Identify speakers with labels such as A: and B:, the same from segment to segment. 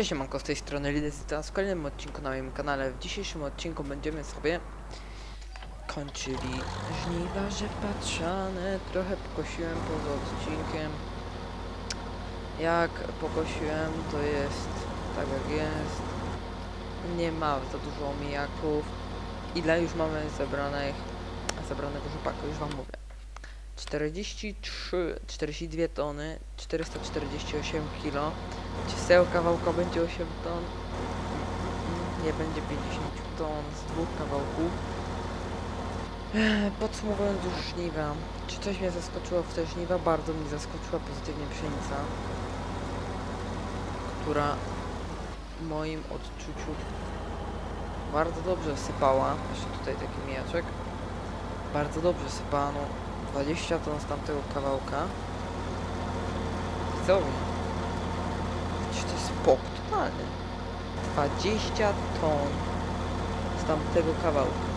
A: Cześć, manko z tej strony Lidycyta w kolejnym odcinku na moim kanale. W dzisiejszym odcinku będziemy sobie kończyli żniwa rzepatrzane. Trochę pokosiłem poza odcinkiem. Jak pokosiłem, to jest tak jak jest. Nie ma za dużo omijaków. Ile już mamy zebranych, zebranego rzepaku, już wam mówię. 43, 42 tony, 448 kg. Tego kawałka będzie 8 ton? Nie będzie 50 ton z dwóch kawałków. Podsumowując już żniwa. Czy coś mnie zaskoczyło w te żniwa? Bardzo mnie zaskoczyła pozytywnie pszenica, która w moim odczuciu bardzo dobrze sypała. Jeszcze tutaj taki mijaczek. Bardzo dobrze sypała, no 20 ton z tamtego kawałka. Przecież to totalny. 20 ton z tamtego kawałka.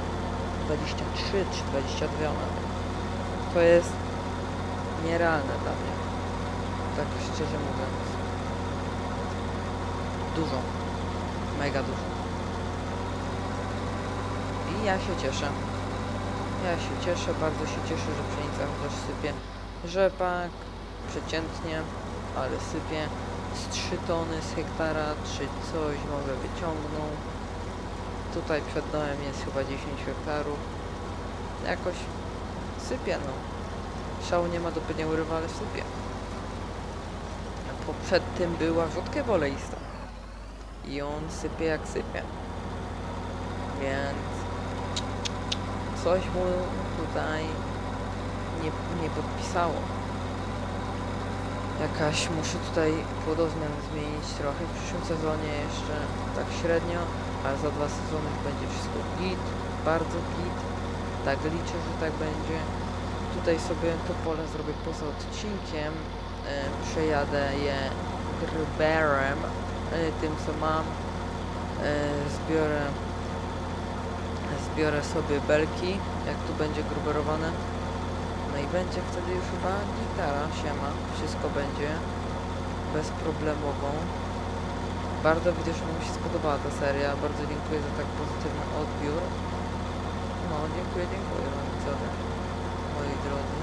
A: 23 czy 22 nawet. To jest nierealne dla mnie. Tak szczerze mówiąc. Dużo. Mega dużo. I ja się cieszę. Ja się cieszę, bardzo się cieszę, że pszenica chociaż sypie. Rzepak przeciętnie, ale sypie z 3 tony z hektara, czy coś może wyciągną. Tutaj przed domem jest chyba 10 hektarów. Jakoś sypie, no. Szału nie ma do nie urywa, ale sypie. Po przed tym była wrzutkę woleista. I on sypie jak sypie. Więc coś mu tutaj nie, nie podpisało jakaś, muszę tutaj płodozmian zmienić trochę w przyszłym sezonie jeszcze tak średnio, ale za dwa sezony będzie wszystko git, bardzo git, tak liczę, że tak będzie. Tutaj sobie to pole zrobię poza odcinkiem, e, przejadę je gruberem, e, tym co mam, e, zbiorę zbiorę sobie belki, jak tu będzie gruberowane. No i będzie wtedy już chyba gitara, siema, wszystko będzie bezproblemowo. Bardzo widzę, że mi się spodobała ta seria, bardzo dziękuję za tak pozytywny odbiór. No, dziękuję, dziękuję wam widzowie, moi drodzy.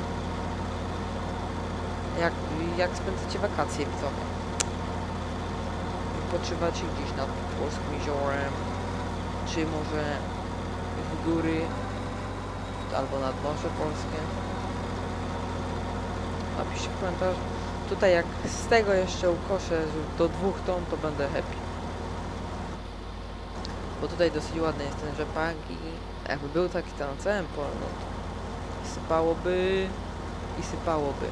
A: Jak, jak spędzacie wakacje widzowie? Wypoczywacie gdzieś nad polskim jeziorem, czy może w góry, albo nad Morze Polskie? Napiszcie komentarz. Tutaj jak z tego jeszcze ukoszę do dwóch ton, to będę happy. Bo tutaj dosyć ładny jest ten rzepak i jakby był taki tam na całym polu, no to sypałoby i sypałoby.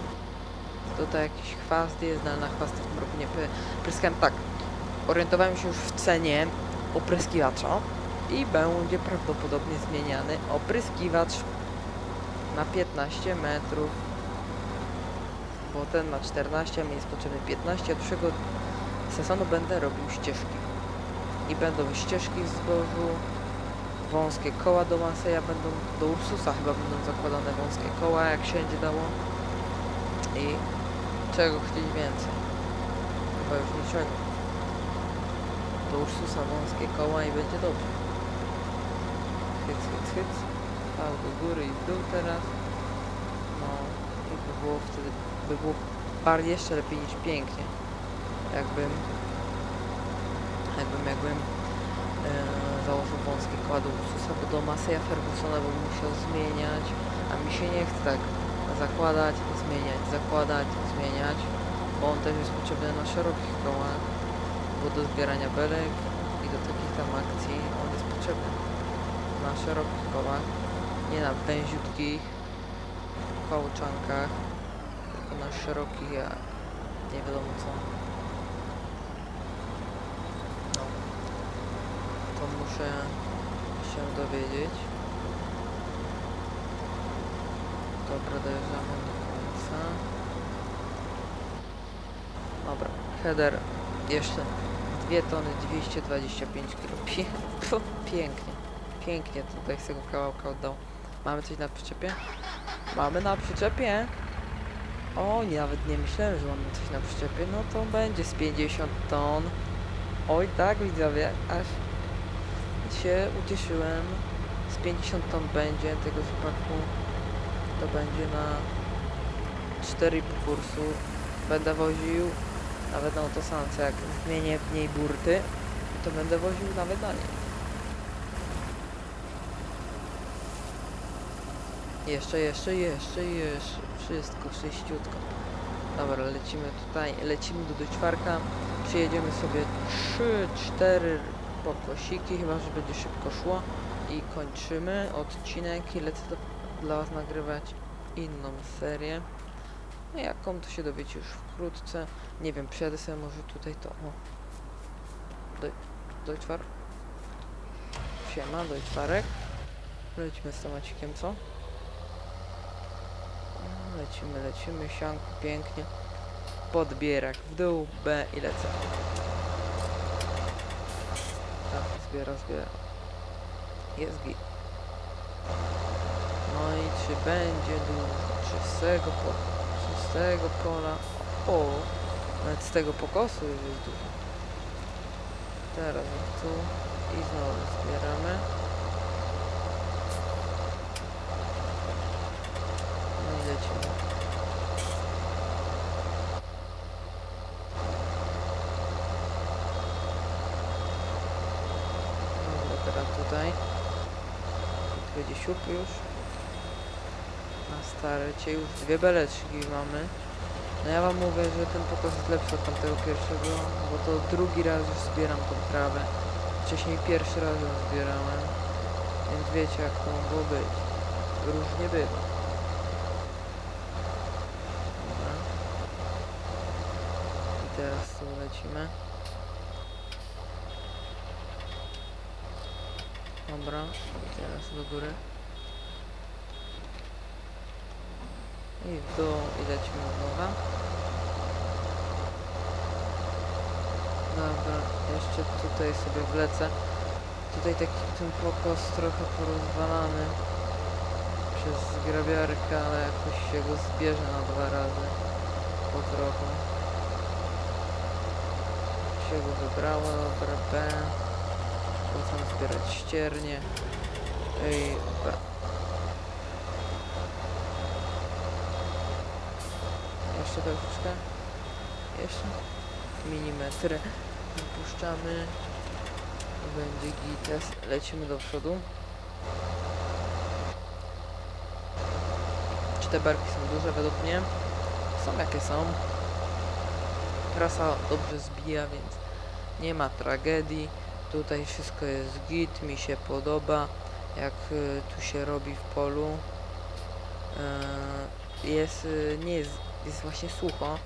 A: Tutaj jakiś chwast jest, no ale na chwasty w tym roku nie pry- pryskałem. Tak, orientowałem się już w cenie opryskiwacza i będzie prawdopodobnie zmieniany opryskiwacz na 15 metrów bo ten ma 14, a mi jest potrzebny 15, a przyszłego sezonu będę robił ścieżki. I będą ścieżki w zbożu, wąskie koła do Manseja będą, do Ursusa chyba będą zakładane wąskie koła, jak się będzie dało. I czego chcieć więcej? Chyba już niczego. Do Ursusa wąskie koła i będzie dobrze. Hyc, hyc, hyc. Pał do góry i w dół teraz. No i by było wtedy by było bardziej jeszcze lepiej niż pięknie. Jakbym jakbym jakbym e, założył wąskie Ursusa, bo do Maseja Fergusona bym musiał zmieniać, a mi się nie chce tak zakładać, zmieniać, zakładać, zmieniać, bo on też jest potrzebny na szerokich kołach, bo do zbierania belek i do takich tam akcji on jest potrzebny na szerokich kołach, nie na węziutkich kołczankach, na szerokich, a nie wiadomo co. No. To muszę się dowiedzieć. Dobra, dojeżdżamy do końca. Dobra, header jeszcze 2 tony 225 kg. Pięknie, pięknie tutaj z tego kawałka oddał. Mamy coś na przyczepie? Mamy na przyczepie. O, nawet nie myślałem, że mamy coś na przyczepie. No to będzie z 50 ton. Oj tak widzowie, aż się ucieszyłem. Z 50 ton będzie tego rzepaku. To będzie na 4,5 kursu. Będę woził nawet na autosance, jak zmienię w niej burty, to będę woził nawet na niej. Jeszcze, jeszcze, jeszcze, jeszcze. Wszystko czyściutko. Dobra, lecimy tutaj, lecimy do doćwarka. Przyjedziemy sobie 3-4 pokosiki, chyba że będzie szybko szło. I kończymy odcinek i lecę do, dla Was nagrywać inną serię. No jaką to się dowiecie już wkrótce. Nie wiem, przyjadę sobie może tutaj to. O. Doj, dojczwar. Siema, dojczwarek. Lecimy z temacikiem, co? Lecimy, lecimy, sianku, pięknie. Podbierak w dół, B i lecę. Tak, zbiera, zbiera. Jest git. No i czy będzie dużo? Czy z tego pola? Czy z tego pola? O, nawet z tego pokosu już jest dużo. Teraz tu i znowu zbieramy. Lecimy. Dobra, teraz tutaj. Tu będzie siup już. Na starcie już dwie beleczki mamy. No ja wam mówię, że ten pokos jest lepszy od tamtego pierwszego, bo to drugi raz już zbieram tą trawę. Wcześniej pierwszy raz ją zbierałem, więc wiecie jak to mogło być. Różnie bywa. Dobra. I teraz tu lecimy. Dobra, teraz do góry. I w dół i lecimy od nowa. Dobra, jeszcze tutaj sobie wlecę. Tutaj taki ten pokos trochę porozwalany przez zgrabiarkę, ale jakoś się go zbierze na dwa razy. Po trochu. Się go wybrało, dobra, B. Potem zbierać ściernie. Ej, B. Jeszcze troszeczkę. Jeszcze. Milimetry. Puszczamy. Będzie gites. Lecimy do przodu. Czy te barki są duże według mnie? Są jakie są. Trasa dobrze zbija, więc nie ma tragedii. Tutaj wszystko jest git, mi się podoba. Jak y, tu się robi w polu. Y, jest, y, nie jest, jest właśnie sucho.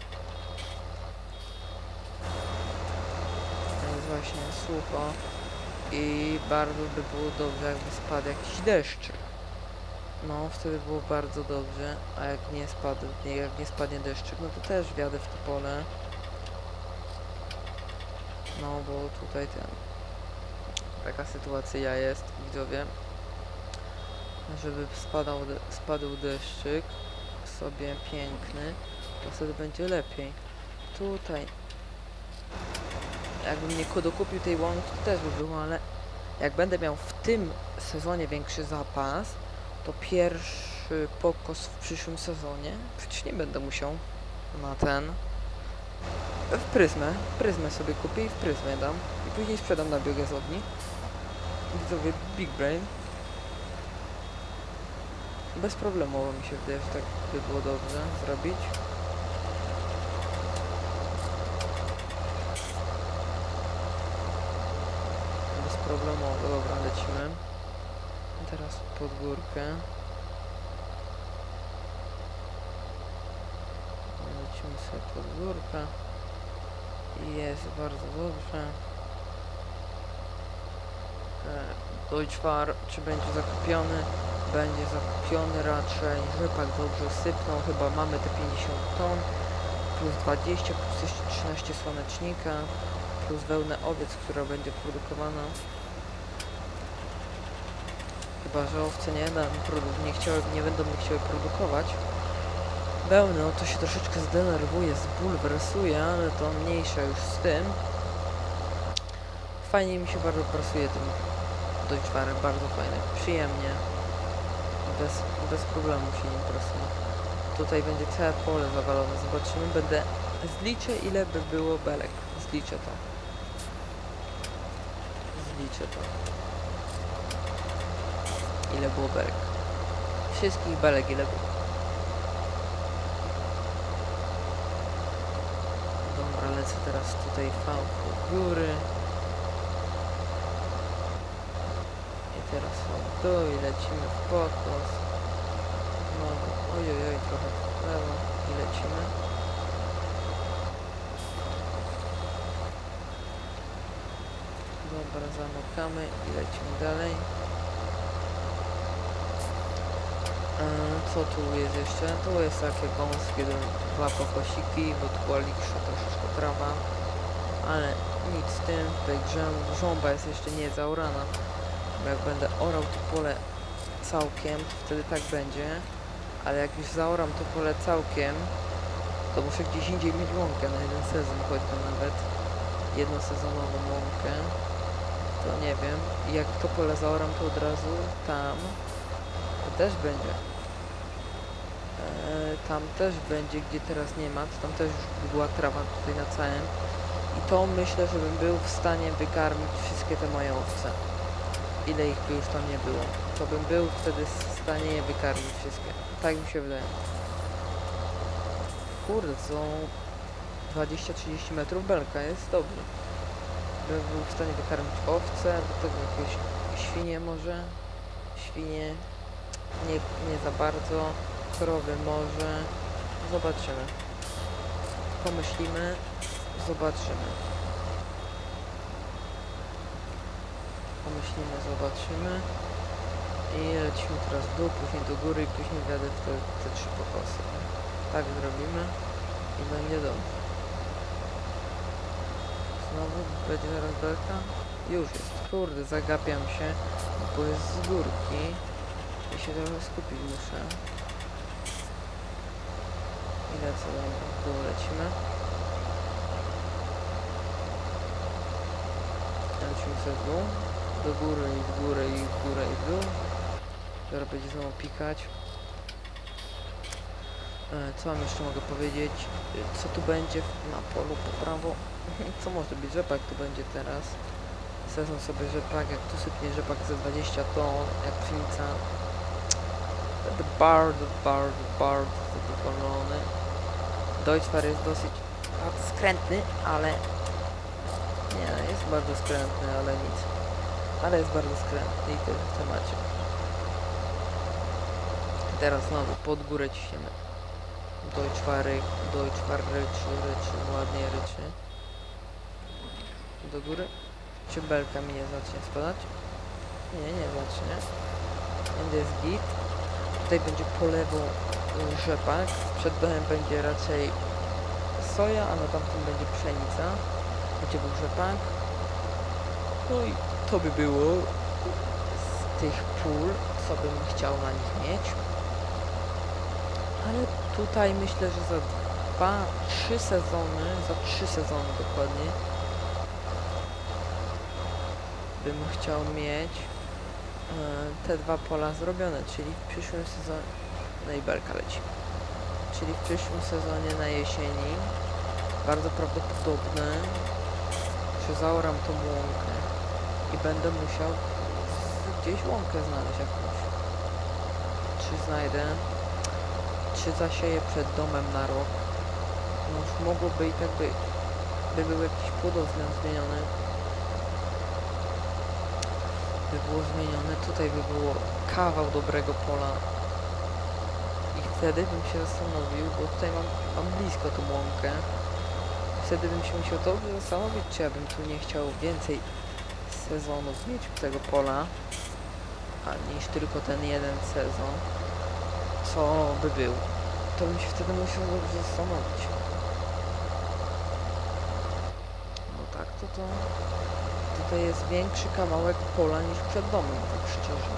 A: Jest właśnie sucho i bardzo by było dobrze jakby spadł jakiś deszcz. No, wtedy było bardzo dobrze, a jak nie spadł, jak nie spadnie deszczyk, no to też wjadę w to pole. No, bo tutaj ten... Taka sytuacja jest, widzowie. Żeby spadał, spadł deszczyk sobie piękny, to wtedy będzie lepiej. Tutaj jakbym nie dokupił tej łąki, to też by było, ale jak będę miał w tym sezonie większy zapas, to pierwszy pokos w przyszłym sezonie, przecież nie będę musiał na ten, w pryzmę, pryzmę sobie kupię i w pryzmę dam i później sprzedam na biogazowni. Widzowie, big brain. Bezproblemowo mi się wydaje, że tak by było dobrze zrobić. bezproblemowo. Dobra, lecimy. Teraz pod górkę. Lecimy sobie pod górkę. I jest bardzo dobrze. E, Deutschwar, czy będzie zakupiony? Będzie zakupiony raczej. Rzepak dobrze sypnął, chyba mamy te 50 ton. Plus 20, plus jeszcze 13 słonecznika plus wełnę owiec, która będzie produkowana. Chyba, że owce nie, produ- nie, chciały, nie będą mi chciały produkować. Wełny, no to się troszeczkę zdenerwuje, zbulwersuje, ale to mniejsza już z tym. fajnie mi się bardzo pracuje tym Deutschwarem, bardzo fajnie, przyjemnie. Bez, bez problemu się nim pracuje. Tutaj będzie całe pole zawalone, zobaczymy, będę... Zliczę ile by było belek, zliczę to. Zliczę to. Ile było belek. Wszystkich belek ile było. Dobra, lecę teraz tutaj V do góry. I teraz w dół i lecimy w pokos. Znowu, ojojoj, trochę w lewo i lecimy. Dobra, zamykamy i lecimy dalej. Co tu jest jeszcze? Tu jest takie wąskie dwa pokosiki, liksza troszeczkę trawa. Ale nic z tym, tutaj grząb, żąba jest jeszcze nie zaorana. Jak będę orał to pole całkiem, wtedy tak będzie. Ale jak już zaoram to pole całkiem, to muszę gdzieś indziej mieć łąkę na jeden sezon, choćby nawet jednosezonową łąkę. To nie wiem. Jak to pole zaoram, to od razu tam to też będzie. Eee, tam też będzie, gdzie teraz nie ma, to tam też już była trawa tutaj na całym. I to myślę, żebym był w stanie wykarmić wszystkie te moje owce. Ile ich by już tam nie było. To bym był wtedy w stanie je wykarmić wszystkie. Tak mi się wydaje. Kurde, są 20-30 metrów belka, jest dobrze. Bym był w stanie wykarmić owce, do tego jakieś świnie może. Świnie nie, nie za bardzo. Krowy może. Zobaczymy. Pomyślimy. Zobaczymy. Pomyślimy, zobaczymy. I lecimy teraz w dół, później do góry i później wjadę w te, te trzy pokosy. Tak zrobimy i będzie dobrze. Znowu będzie zaraz belka? Już jest. Kurde, zagapiam się, bo jest z górki i się trochę skupić muszę. Lecę dobra, w dół lecimy. Lecimy sobie w dół, do góry i w górę i w górę i w dół. Teraz będzie znowu pikać. E, Co wam jeszcze mogę powiedzieć? Co tu będzie na polu po prawo? Co może być? Rzepak tu będzie teraz. Sezon sobie rzepak, jak tu sypnie rzepak za 20 ton, jak pszenica. Będę bardzo, bardzo, bardzo zadowolony. Deutschfar jest dosyć skrętny, ale... Nie, jest bardzo skrętny, ale nic. Ale jest bardzo skrętny i w temacie. Teraz znowu pod górę ciśniemy. Deutschfary, Deutschfar ryczy, ryczy, ładnie ryczy. Do góry. Czy belka mi nie zacznie spadać? Nie, nie zacznie. Będzie jest git. Tutaj będzie po lewo rzepak. Przed domem będzie raczej soja, a na tamtym będzie pszenica. Będzie był rzepak. No i to by było z tych pól, co bym chciał na nich mieć. Ale tutaj myślę, że za dwa, trzy sezony, za trzy sezony dokładnie, bym chciał mieć e, te dwa pola zrobione, czyli w przyszłym sezonie, no i belka leci, czyli w przyszłym sezonie na jesieni, bardzo prawdopodobne, że zaoram tą łąkę i będę musiał gdzieś łąkę znaleźć jakąś. Czy znajdę, czy zasieję przed domem na rok. No już mogłoby i tak by, by był jakiś płodozmian zmieniony. By było zmienione, tutaj by było kawał dobrego pola. Wtedy bym się zastanowił, bo tutaj mam, mam blisko tą łąkę. Wtedy bym się musiał dobrze zastanowić, czy ja bym tu nie chciał więcej sezonów mieć tego pola, a niż tylko ten jeden sezon co by był, to bym się wtedy musiał dobrze zastanowić. No tak, to to tutaj jest większy kawałek pola niż przed domem, tak szczerze.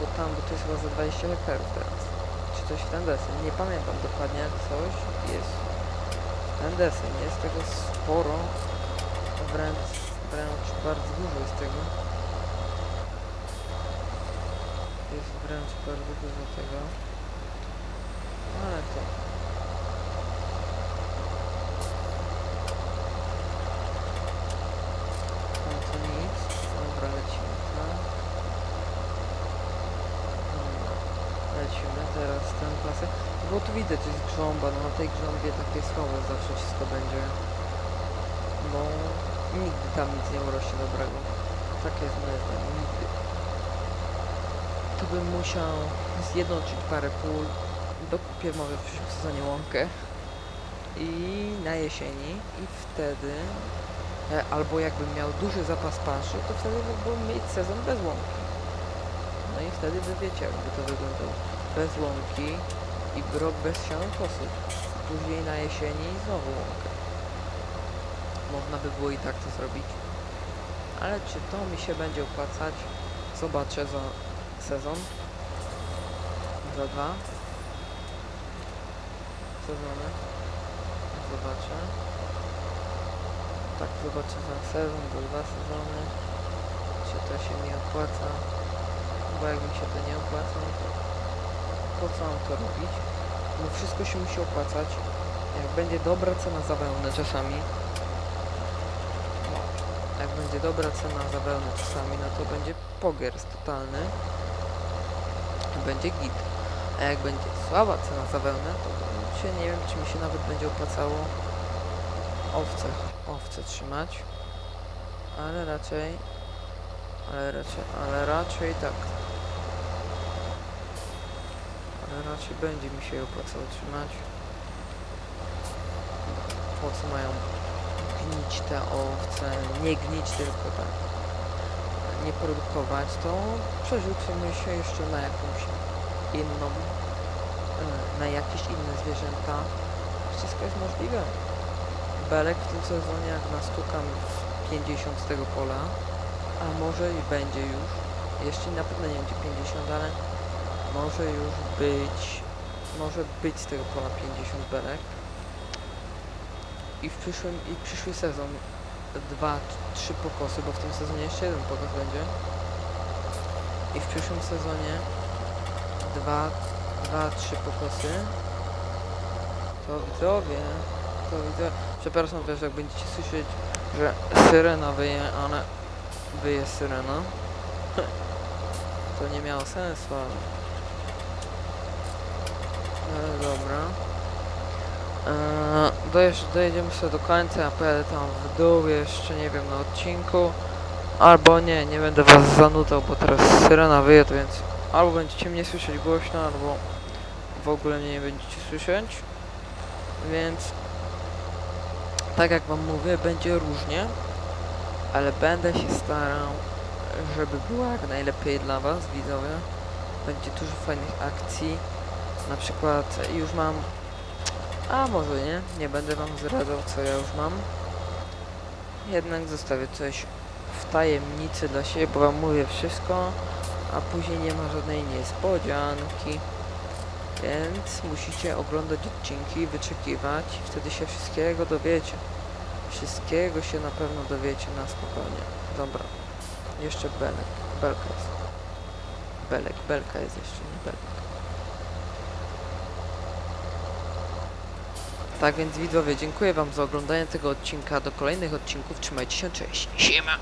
A: Bo tam, bo to jest chyba za 20 hektarów teraz. Coś w ten desen, nie pamiętam dokładnie, coś jest w ten desen. Jest tego sporo, wręcz wręcz bardzo dużo jest tego. Jest wręcz bardzo dużo tego. Ale to... No to nic. Dobra, lecimy, tak? Dobra, lecimy teraz ten pasek. Bo tu widać jest grząba, no na tej grząbie takie słabe zawsze wszystko będzie. Bo nigdy tam nic nie urośnie dobrego. Takie jest moje zdanie, nigdy. To bym musiał zjednoczyć parę pól. Dokupię może w sezonie łąkę. I na jesieni. I wtedy... e, Albo jakbym miał duży zapas paszy, to wtedy mógłbym mieć sezon bez łąki. No i wtedy by wiecie, jakby to wyglądało. Bez łąki i rok bez sianokosy. Później na jesieni znowu łąkę. Można by było i tak to zrobić. Ale czy to mi się będzie opłacać? Zobaczę za sezon. Za dwa sezony. Zobaczę. Tak, zobaczę za sezon, za dwa sezony. Czy to się mi opłaca? Bo jak mi się to nie opłaca, no po co mam to robić? No wszystko się musi opłacać. Jak będzie dobra cena za wełnę czasami, jak będzie dobra cena za wełnę czasami, no to będzie pogers totalny. Będzie git. A jak będzie słaba cena za wełnę, to się nie wiem, czy mi się nawet będzie opłacało owce, owce trzymać. Ale raczej, ale raczej, ale raczej tak. Raczej będzie mi się opłacało trzymać. Po co mają gnić te owce? Nie gnić, tylko tak. Nie produkować, to przerzucimy się jeszcze na jakąś inną, e, na jakieś inne zwierzęta. Wszystko jest możliwe. Belek w tym sezonie, jak nastukam w 50 z tego pola, a może i będzie już, jeszcze na pewno nie będzie 50, ale może już być, może być z tego pola 50 belek. I w przyszłym, i przyszły sezon dwa, trzy pokosy, bo w tym sezonie jeszcze jeden pokos będzie. I w przyszłym sezonie dwa, dwa, trzy pokosy. To widzowie, to widzowie. Przepraszam też, jak będziecie słyszeć, że syrena wyje, ale wyje syrena. To nie miało sensu, ale... Ale dobra. Dojeżdż, dojedziemy sobie do końca, ja pojadę tam w dół jeszcze, nie wiem, na odcinku. Albo nie, nie będę was zanudzał, bo teraz syrena wyje, więc albo będziecie mnie słyszeć głośno, albo w ogóle mnie nie będziecie słyszeć. Więc tak jak wam mówię, będzie różnie, ale będę się starał, żeby było jak najlepiej dla was, widzowie. Będzie dużo fajnych akcji. Na przykład już mam a może nie, nie będę wam zdradzał co ja już mam. Jednak zostawię coś w tajemnicy dla siebie, bo wam mówię wszystko, a później nie ma żadnej niespodzianki. Więc musicie oglądać odcinki, wyczekiwać i wtedy się wszystkiego dowiecie. Wszystkiego się na pewno dowiecie na spokojnie. Dobra. Jeszcze belek. Belka jest. Belek, belka jest jeszcze, nie belek. Tak więc widzowie, dziękuję wam za oglądanie tego odcinka. Do kolejnych odcinków trzymajcie się, cześć. Siema!